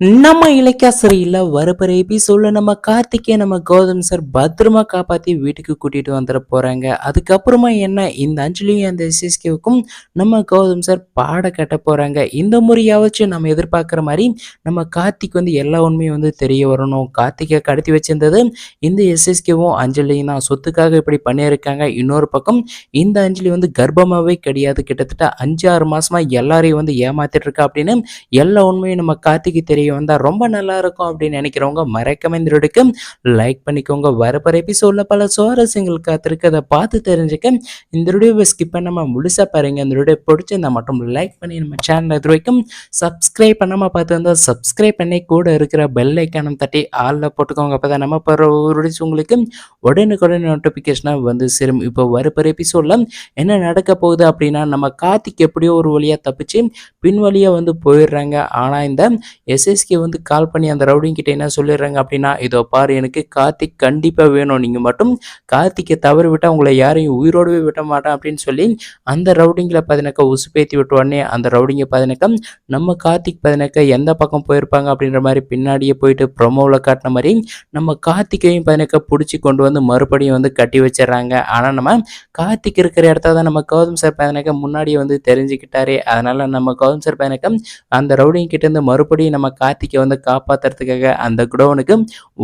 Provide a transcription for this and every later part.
நம்ம இலக்கிய சிறையில் வரப்போற எபிசோட்ல நம்ம கார்த்திகே நம்ம கௌதம் சார் பத்திரமா காப்பாற்றி வீட்டுக்கு கூட்டிட்டு வந்துட போறாங்க. அதுக்கப்புறமா என்ன? இந்த அஞ்சலியும் அந்த எஸ்எஸ்கேவுக்கும் நம்ம கௌதம் சார் பாட கட்ட போறாங்க. இந்த முறையாவச்சும் நம்ம எதிர்பார்க்குற மாதிரி நம்ம கார்த்திக் வந்து எல்லா உண்மையும் வந்து தெரிய வரணும். கார்த்திகை கடத்தி வச்சிருந்தது இந்த எஸ்எஸ்கேவும் அஞ்சலியும் தான். சொத்துக்காக இப்படி பண்ணியிருக்காங்க. இன்னொரு பக்கம் இந்த அஞ்சலி வந்து கர்ப்பமாகவே கிடையாது. கிட்டத்தட்ட அஞ்சு ஆறு மாசமா எல்லாரையும் வந்து ஏமாத்திட்டு இருக்கா அப்படின்னு எல்லா உண்மையும் நம்ம கார்த்திக்கு தெரிய வந்தால் ரொம்ப நல்லா இருக்கும் அப்படின்னு நினைக்கிறவங்க மறக்காம இந்த வீடியோக்கு லைக் பண்ணிக்கோங்க. வரப்போகிற எபிசோடில் பல சுவாரஸ்யங்கள் காத்திருக்கு அதை பார்த்து தெரிஞ்சுக்க இந்த வீடியோவை ஸ்கிப் பண்ணாமல் முழுசாக பாருங்க. இந்த வீடியோ பிடிச்சிருந்தா மட்டும் லைக் பண்ணி நம்ம சேனல் இது வரைக்கும் சப்ஸ்கிரைப் பண்ணாமல் பார்த்து வந்தால் சப்ஸ்கிரைப் பண்ணி கூட இருக்கிற பெல் ஐக்கானம் தட்டி ஆளில் போட்டுக்கோங்க. அப்போ தான் நம்ம போகிற ஒரு உங்களுக்கு உடனுக்குடன் நோட்டிஃபிகேஷனாக வந்து சேரும். இப்போ வரப்போகிற எபிசோடில் என்ன நடக்க போகுது அப்படின்னா நம்ம கார்த்திக் எப்படியோ ஒரு வழியாக தப்பிச்சு பின் வழியாக வந்து போயிடுறாங்க. ஆனால் இந்த எஸ்எஸ்கே வந்து கால் பண்ணி அந்த ரவுடிங் கிட்ட என்ன சொல்லிடுறாங்க அப்படின்னா இதோ பாரு எனக்கு கார்த்திக் கண்டிப்பாக வேணும். நீங்கள் மட்டும் கார்த்திக்கை தவறு விட்டால் உங்களை யாரையும் உயிரோடவே விட மாட்டேன் அப்படின்னு சொல்லி அந்த ரவுடிங்கில் பதினக்க உசுப்பேத்தி விட்டுவானே அந்த ரவுடிங்கை பதினக்கம் நம்ம கார்த்திக் பதினக்க எந்த பக்கம் போயிருப்பாங்க அப்படின்ற மாதிரி பின்னாடியே போயிட்டு ப்ரொமோவில் காட்டின மாதிரி நம்ம கார்த்திகையும் பதினக்க பிடிச்சி கொண்டு வந்து மறுபடியும் வந்து கட்டி வச்சிடறாங்க. ஆனால் நம்ம கார்த்திக் இருக்கிற இடத்த தான் நம்ம கௌதம் சார் பதினக்க முன்னாடியே வந்து தெரிஞ்சுக்கிட்டாரே. அதனால நம்ம கௌதம் சார் பதினக்க அந்த ரவுடிங் கிட்டேருந்து மறுபடியும் நம்ம கார்த்திகை வந்து காப்பாற்றுறதுக்காக அந்த குடோனுக்கு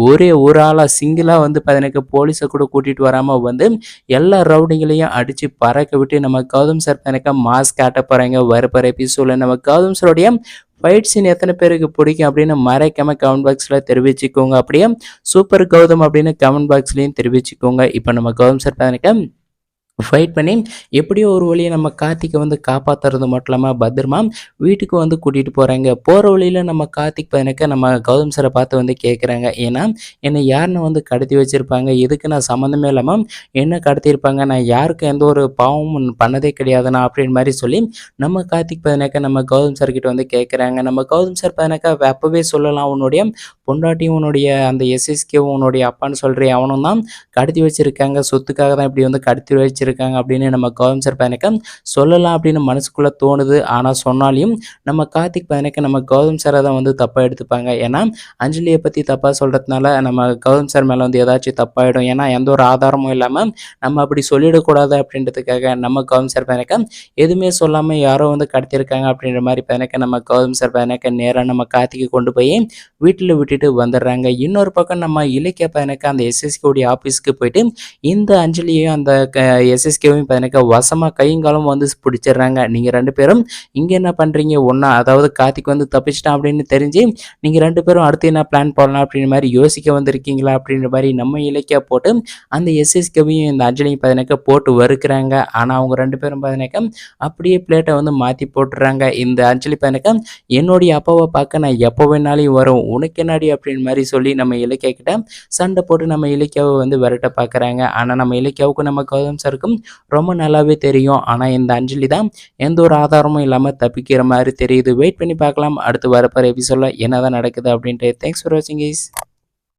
ஒரே ஒரு ஆளாக சிங்கிளாக வந்து பார்த்தீங்கன்னா போலீஸை கூட கூட்டிகிட்டு வராமல் வந்து எல்லா ரவுடிங்களையும் அடித்து பறக்க விட்டு நம்ம கௌதம் சார் பார்த்தீங்கன்னா மாஸ்க் காட்ட போகிறாங்க வரப்போகிற எபிசோடில் நம்ம கௌதம் சாருடைய ஃபைட் சீன் எத்தனை பேருக்கு பிடிக்கும் அப்படின்னு மறைக்காம கமெண்ட் பாக்ஸில் தெரிவிச்சுக்கோங்க. அப்படியே சூப்பர் கௌதம் அப்படின்னு கமெண்ட் பாக்ஸ்லேயும் தெரிவிச்சுக்கோங்க. இப்போ நம்ம கௌதம் சார் பார்த்தீங்கன்னா ஃபைட் பண்ணி எப்படியோ ஒரு வழியை நம்ம கார்த்திகை வந்து காப்பாற்றுறது மட்டும் இல்லாமல் பத்திரமா வீட்டுக்கு வந்து கூட்டிகிட்டு போகிறாங்க போகிற வழியில் நம்ம கார்த்திக் பையனுக்கு நம்ம கௌதம் சாரை பார்த்து வந்து கேட்குறாங்க ஏன்னா என்னை யாருன்னு வந்து கடத்தி வச்சுருப்பாங்க. எதுக்கு நான் சம்மந்தமே இல்லாமல் என்ன கடத்தியிருப்பாங்க நான் யாருக்கும் எந்த ஒரு பாவமும் பண்ணதே கிடையாதுண்ணா அப்படின்னு மாதிரி சொல்லி நம்ம கார்த்திக் பதினாக்கா நம்ம கௌதம் சார்கிட்ட வந்து கேட்குறாங்க நம்ம கௌதம் சார் பதினாக்கா அப்போவே சொல்லலாம். உன்னுடைய பொண்டாட்டியும் உன்னுடைய அந்த எஸ்எஸ்கேவும் உன்னுடைய அப்பான்னு சொல்கிறேன் அவனும் தான் கடத்தி வச்சுருக்காங்க. சொத்துக்காக தான் இப்படி வந்து கடத்தி வச்சிருக்காங்க. இருக்காங்க அப்படின்னு நம்ம கௌதம் சார் பையனுக்கு சொல்லலாம் அப்படின்னு மனசுக்குள்ளே தோணுது. ஆனால் சொன்னாலையும் நம்ம கார்த்திக் பையனுக்கு நம்ம கௌதம் சாரை தான் வந்து தப்பாக எடுத்துப்பாங்க. ஏன்னா அஞ்சலியை பற்றி தப்பாக சொல்கிறதுனால நம்ம கௌதம் சார் மேலே வந்து ஏதாச்சும் தப்பாயிடும். ஏன்னா எந்த ஒரு ஆதாரமும் இல்லாமல் நம்ம அப்படி சொல்லிடக்கூடாது அப்படின்றதுக்காக நம்ம கௌதம் சார் பையனுக்கு எதுவுமே சொல்லாமல் யாரோ வந்து கடத்தியிருக்காங்க அப்படின்ற மாதிரி பயணக்க நம்ம கௌதம் சார் பையனுக்கு நேராக நம்ம கார்த்திக்கு கொண்டு போய் வீட்டில் விட்டுட்டு வந்துடுறாங்க. இன்னொரு பக்கம் நம்ம இலக்கிய பையனுக்கு அந்த எஸ்எஸ்கேவுடைய ஆஃபீஸ்க்கு போயிட்டு இந்த அஞ்சலியையும் அந்த எஸ்எஸ்கேவையும் பார்த்தீங்கன்னா வசமாக கையங்காலம் வந்து பிடிச்சிடுறாங்க. நீங்கள் ரெண்டு பேரும் இங்கே என்ன பண்ணுறீங்க ஒன்றா அதாவது கார்த்திக் வந்து தப்பிச்சிட்டான் அப்படின்னு தெரிஞ்சு நீங்கள் ரெண்டு பேரும் அடுத்து என்ன பிளான் போடலாம் அப்படின்ற மாதிரி யோசிக்க வந்திருக்கீங்களா அப்படின்ற மாதிரி நம்ம இலக்கியா போட்டு அந்த எஸ்எஸ்கேவையும் இந்த அஞ்சலியும் பார்த்தீங்கன்னாக்கா போட்டு வறுக்கிறாங்க. ஆனால் அவங்க ரெண்டு பேரும் பார்த்தீங்கன்னாக்கா அப்படியே பிளேட்டை வந்து மாற்றி போட்டுறாங்க. இந்த அஞ்சலி பார்த்தீங்கன்னாக்கா என்னுடைய அப்பாவை பார்க்க நான் எப்போ வேணாலும் வரும். உனக்கு என்னடி அப்படின்னு மாதிரி சொல்லி நம்ம இலக்கிய கிட்ட சண்டை போட்டு நம்ம இலக்கியாவை வந்து விரட்ட பார்க்குறாங்க. ஆனால் நம்ம இலக்கியாவுக்கும் நம்ம கௌதம் எல்லாருக்கும் ரொம்ப நல்லாவே தெரியும். ஆனால் இந்த அஞ்சலி தான் எந்த ஒரு ஆதாரமும் இல்லாமல் தப்பிக்கிற மாதிரி தெரியுது. வெயிட் பண்ணி பார்க்கலாம். அடுத்து வரப்போகிற எபிசோடில் என்ன தான் நடக்குது அப்படின்ட்டு. தேங்க்ஸ் ஃபார் வாட்சிங் இஸ்